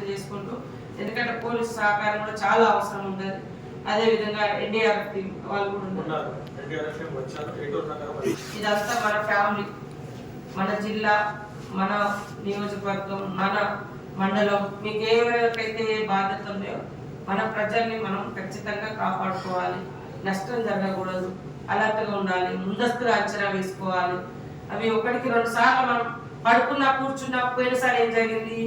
Coordination చేసుకుంటూ ఎందుకంటే police సహకారం కూడా చాలా అవసరం ఉంటుంది అదే విధంగా ఎన్డీఆర్ఎఫ్ టీం వాళ్ళు కూడా ఉన్నారు. ఇదంతా మన ఫ్యామిలీ మన జిల్లా మన నియోజకవర్గం మన మండలం. మీకు ఎవరికైతే ఏ బాధ్యత ఉన్నాయో మన ప్రజల్ని మనం ఖచ్చితంగా కాపాడుకోవాలి. నష్టం జరగకూడదు. అలర్ట్గా ఉండాలి. ముందస్తుగా అంచనా వేసుకోవాలి. అవి ఒకటికి రెండు సార్లు మనం పడుకున్నా కూర్చున్నా పోయినసారి ఏం జరిగింది?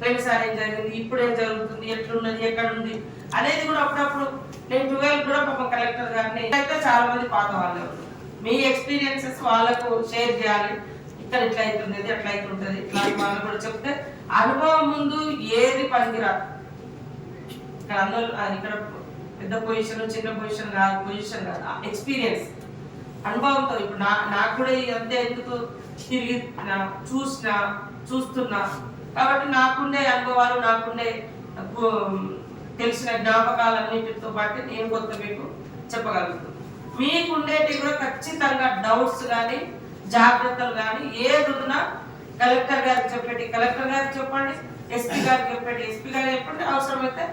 పోయినసారి ఏం జరిగింది ఇప్పుడు ఏం జరుగుతుంది ఎట్లున్నది ఎక్కడుంది అనేది కూడా అప్పుడప్పుడు నేను ట్వెల్వ్ కూడా పాపం కలెక్టర్ గారిని అయితే చాలా మంది పాత వాళ్ళు మీ ఎక్స్పీరియన్సెస్ వాళ్ళకు షేర్ చేయాలి. ఇక్కడ ఇట్లా అవుతుంది అట్లా అవుతుంటది ఇట్లా వాళ్ళు కూడా చెప్తే అనుభవం ముందు ఏది పనికిరాదు. ఇక్కడ అందరూ ఇక్కడ పెద్ద పొజిషన్ చిన్న పొజిషన్ కాదు పొజిషన్ కాదు ఎక్స్పీరియన్స్ అనుభవంతో ఇప్పుడు నా నాకు కూడా అంతే ఎందుకు తిరిగి చూసిన చూస్తున్నా. కాబట్టి నాకుండే అనుభవాలు నాకుండే తెలిసిన జ్ఞాపకాలన్నిటితో పాటు నేను కొంత మీకు చెప్పగలుగుతాను మీకుండేటి కూడా ఖచ్చితంగా డౌట్స్ కానీ జాగ్రత్తలు కానీ ఏది ఉన్నా కలెక్టర్ గారికి చెప్పండి. కలెక్టర్ గారికి చెప్పండి ఎస్పీ గారికి చెప్పండి. ఎస్పీ గారికి చెప్పండి అవసరమైతే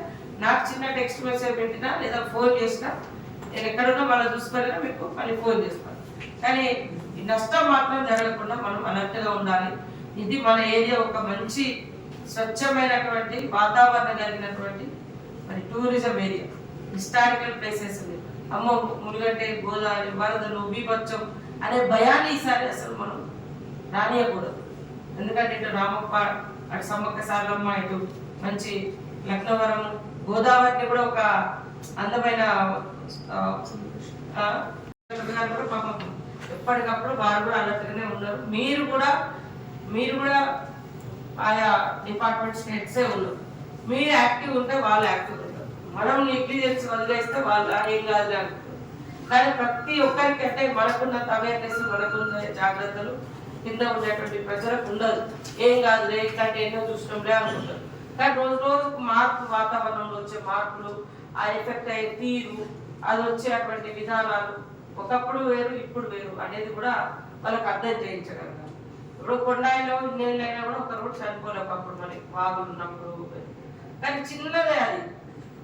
నాకు చిన్న టెక్స్ట్ మెసేజ్ పెట్టినా లేదా ఫోన్ చేసినా నేను ఎక్కడున్నా వాళ్ళు చూసుకొని మీకు మళ్ళీ ఫోన్ చేస్తాను. కానీ ఈ నష్టం మాత్రం జరగకుండా మనం అలర్ట్గా ఉండాలి. ఇది మన ఏరియా ఒక మంచి స్వచ్ఛమైనటువంటి వాతావరణం కలిగినటువంటి మరి టూరిజం ఏరియా హిస్టారికల్ ప్లేసెస్ ఉంది అమ్మ మునుగంటే గోదావరి వరదలు బీభత్సం అనే భయాన్ని ఈసారి అసలు మనం రానియకూడదు. ఎందుకంటే ఇటు రామప్ప అటు సమ్మక్క సారలమ్మ ఇటు మంచి లక్నవరం గోదావరికి కూడా ఒక అందమైన కూడా ఎప్పటికప్పుడు వారు కూడా అలర్ట్గానే ఉన్నారు. మీరు కూడా మీరు కూడా ఆయా డిపార్ట్మెంట్స్ హెడ్సే ఉన్నారు మీరు యాక్టివ్ ఉంటే వాళ్ళు యాక్టివ్ ఉంటారు. మనం నెగ్లిజెన్స్ వదిలేస్తే వాళ్ళు ఏం కాదు అనుకుంటారు కానీ ప్రతి ఒక్కరికి అంటే మనకున్న అవేర్నెస్ మనకున్న జాగ్రత్తలు కింద ఉండేటువంటి ప్రజలకు ఉండదు. ఏం కాదు లే ఇట్లాంటి ఎన్నో చూసినప్పుడే అనుకుంటారు. కానీ రోజు రోజుకు మార్పు వాతావరణంలో వచ్చే మార్పులు ఆ ఎఫెక్ట్ అయ్యే తీరు అది వచ్చేటువంటి విధానాలు ఒకప్పుడు వేరు ఇప్పుడు వేరు అనేది కూడా వాళ్ళకి అర్థం చేయించగలరు ఇప్పుడు కొండాయిలో ఇన్నేళ్ళైనా కూడా ఒకరు కూడా చనిపోలే ఒకప్పుడు మనకి వాగులు ఉన్నప్పుడు కానీ చిన్నదే అది.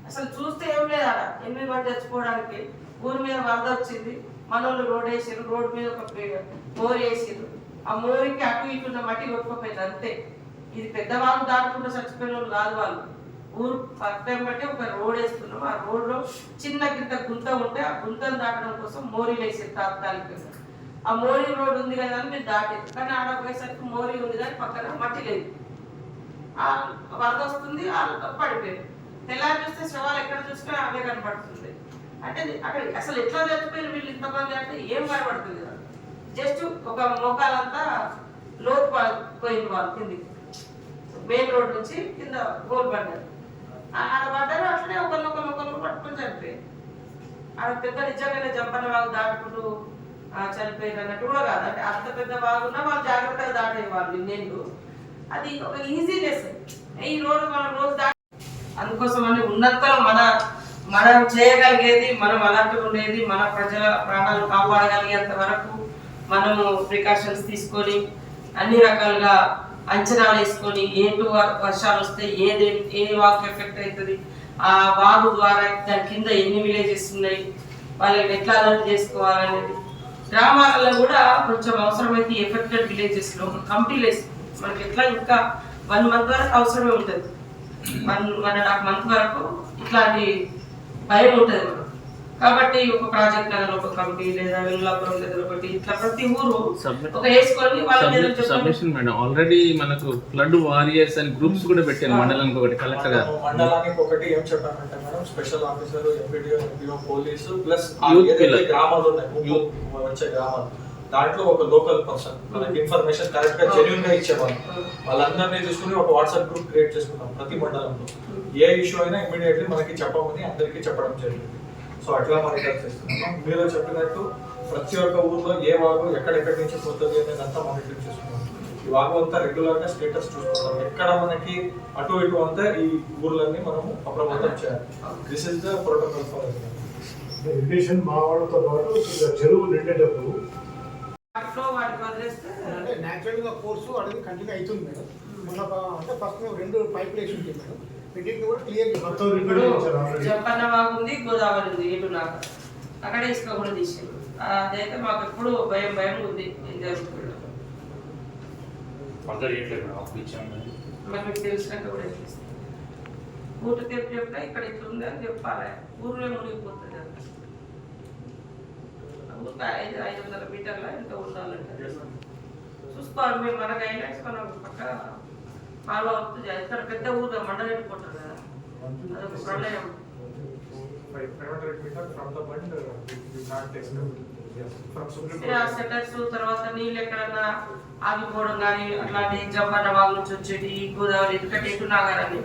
అసలు చూస్తే ఏం లేదు అలా ఎనిమిది మంది చచ్చిపోవడానికి ఊరి మీద వరద వచ్చింది. మనోళ్ళు రోడ్ వేసారు రోడ్ మీద ఒక పే- మోరి వేసారు ఆ మోరికి అటు ఇటు ఉన్న మట్టి కొట్టుకోపోయింది అంతే. ఇది పెద్దవాళ్ళు దాటుకుంటూ చచ్చిపోయిన వాళ్ళు కాదు వాళ్ళు. ఊరు పక్కన బట్టి ఒక రోడ్ వేస్తున్నాం. ఆ రోడ్లో చిన్న గింత గుంత ఉంటే ఆ గుంతను దాటడం కోసం మోరీలు వేసారు తాత్కాలికంగా. ఆ మోరీ రోడ్ ఉంది కదా అని మీరు దాటారు కానీ ఆడ పోయేసరికి మోరీ ఉంది కానీ పక్కన మట్టి లేదు. ఆ వరద వస్తుంది వాళ్ళు పడిపోయారు తెల్లారి చూస్తే శవాలు ఎక్కడ చూసినా అవే కనపడుతుంది. అంటే అక్కడ అసలు ఎట్లా చచ్చిపోయారు వీళ్ళు ఇంతమంది అంటే ఏం కనబడుతుంది కదా. జస్ట్ ఒక మోకాలంతా లోతు పోయింది వాళ్ళు కిందికి. మెయిన్ రోడ్ నుంచి కింద గోల్ పడ్డారు ఆ- ఆడ పడ్డారు అట్లనే ఒకరినొకరు ఒకరిని పట్టుకొని చనిపోయారు. ఆడ పెద్ద నిజంగానే జంపన్న వాళ్ళు దాటుకుంటూ చనిపోయారు అన్నట్టు కూడా కాదు. అంటే అంత పెద్ద బాగున్నా వాళ్ళు జాగ్రత్తగా దాటే వాళ్ళు నీళ్ళు అది ఒక ఈజీనెస్ ఈ రోజు మనం రోజు దాటి అందుకోసం అని ఉన్నంతలో మన మనం చేయగలిగేది మనం అలర్ట్ ఉండేది మన ప్రజల ప్రాణాలు కాపాడగలిగేంత వరకు మనము ప్రికాషన్స్ తీసుకొని అన్ని రకాలుగా అంచనాలు వేసుకొని ఏంటి వర్షాలు వస్తే ఏది ఏ వాక్ ఎఫెక్ట్ అవుతుంది ఆ వాగు ద్వారా దాని కింద ఎన్ని విలేజెస్ ఉన్నాయి వాళ్ళని ఎట్లా అలర్ట్ చేసుకోవాలనేది గ్రామాలలో కూడా కొంచెం అవసరమైతే ఎఫెక్టెడ్ విలేజెస్లో కమిటీలు వేసుకుంటాం మనకి ఎట్లా ఇంకా వన్ మంత్ వరకు అవసరమే ఉంటుంది. One one and half month వరకు ఇట్లాంటి భయం ఉంటుంది కాబట్టి ఒక ప్రాజెక్ట్ నగర్ ఒక కమిటీ లేదా వెల్లాపురం దగ్గర ఒకటి ఇట్లా ప్రతి ఊరు ఒక వేసుకొని సబ్మిషన్ మేడం. ఆల్రెడీ మనకు ఫ్లడ్ వారియర్స్ అని గ్రూప్స్ కూడా పెట్టారు మండలానికి ఒకటి కలెక్టర్ గారు. మండలానికి ఒకటి ఏం చెప్పామంటే madam special officer MPDO MPO police plus. గ్రామాలు ఉన్నాయి వచ్చే గ్రామాలు దాంట్లో ఒక లోకల్ పర్సన్ మనకి ఇన్ఫర్మేషన్ కరెక్ట్గా జెన్యున్గా ఇచ్చేవాళ్ళు. వాళ్ళందరినీ తీసుకుని ఒక వాట్సాప్ గ్రూప్ క్రియేట్ చేసుకున్నాం ప్రతి మండలంలో. ఏ ఇష్యూ అయినా ఇమీడియట్లీ మనకి చెప్పమని అందరికీ చెప్పడం జరిగింది. సో అట్లా మానిటర్ చేస్తున్నాము. మీరు చెప్పినట్టు ప్రతి ఒక్క ఊర్లో ఏ వాగు ఎక్కడెక్కడి నుంచి పోతుంది అనేది అంతా మానిటర్ చేస్తున్నాం ఈ వాగు అంతా రెగ్యులర్గా స్టేటస్ చూసుకుంటాం ఎక్కడ మనకి అటు ఇటు అంతా ఈ ఊర్లన్నీ మనము అప్రమత్తం చేయాలి. This is the protocol for irrigation మా వాళ్ళతో పాటు చెరువు నిండేటప్పుడు అంటే న్యాచురల్గా కోర్సు అనేది కంటిన్యూ అవుతుంది మేడం. మొన్న అంటే ఫస్ట్ మేము రెండు పైపులు వేసి ఉంటాయి మేడం. కూడా క్లియర్ మొత్తం జంపన్న బాగుంది గోదావరి ఉంది ఏటు నాకు. అక్కడ ఇసుక కూడా తీసారు అదైతే మాకు ఎప్పుడు భయం భయం ఉంది ఏం జరుగుతుందో మీకు తెలిసినాక కూడా ఊట తెప్పి చెప్పినా ఇక్కడ ఇట్లా ఉంది అని చెప్పాలి. ఊర్లో మునిగిపోతుంది అంత ఊరికి ఐదు ఐదు వందల మీటర్ల ఎంత ఉండాలంటే. చూసుకోవాలి మేము మన గైడ్లైన్స్ మనం పక్క ఫాలో అవుతుంది. ఇక్కడ పెద్ద ఊరు మండలం వెళ్ళిపోతుంది కదా. అదొక ప్రళయం. Right, 500 meter from the bund, uh. Shutters తర్వాత నీళ్ళు ఎక్కడన్నా ఆగిపోవడం కానీ అట్లాంటి జంపన్న వాగు నుంచి వచ్చేటి గోదావరి ఎందుకంటే ఎటు నాగారని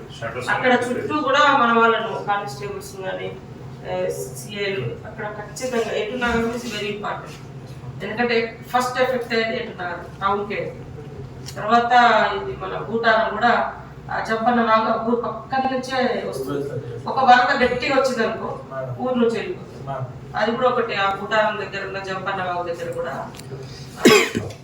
అక్కడ. చుట్టూ కూడా మన వాళ్ళను కానిస్టేబుల్స్ కానీ సిఐలు అక్కడ ఖచ్చితంగా Eturnagaram is very important ఎందుకంటే ఫస్ట్ ఎఫెక్ట్ అయ్యేది ఎటు నాగరం టౌన్కే. తర్వాత ఇది మన భూటాన్ కూడా ఆ జంపన్న వాగు ఊరు పక్కన నుంచే వస్తుంది. ఒక వరద గట్టిగా వచ్చింది అనుకో ఊరు నుంచి వెళ్ళిపోతుంది అది కూడా ఒకటి ఆ భూటాన్ దగ్గర ఉన్న జంపన్న వాగు దగ్గర కూడా.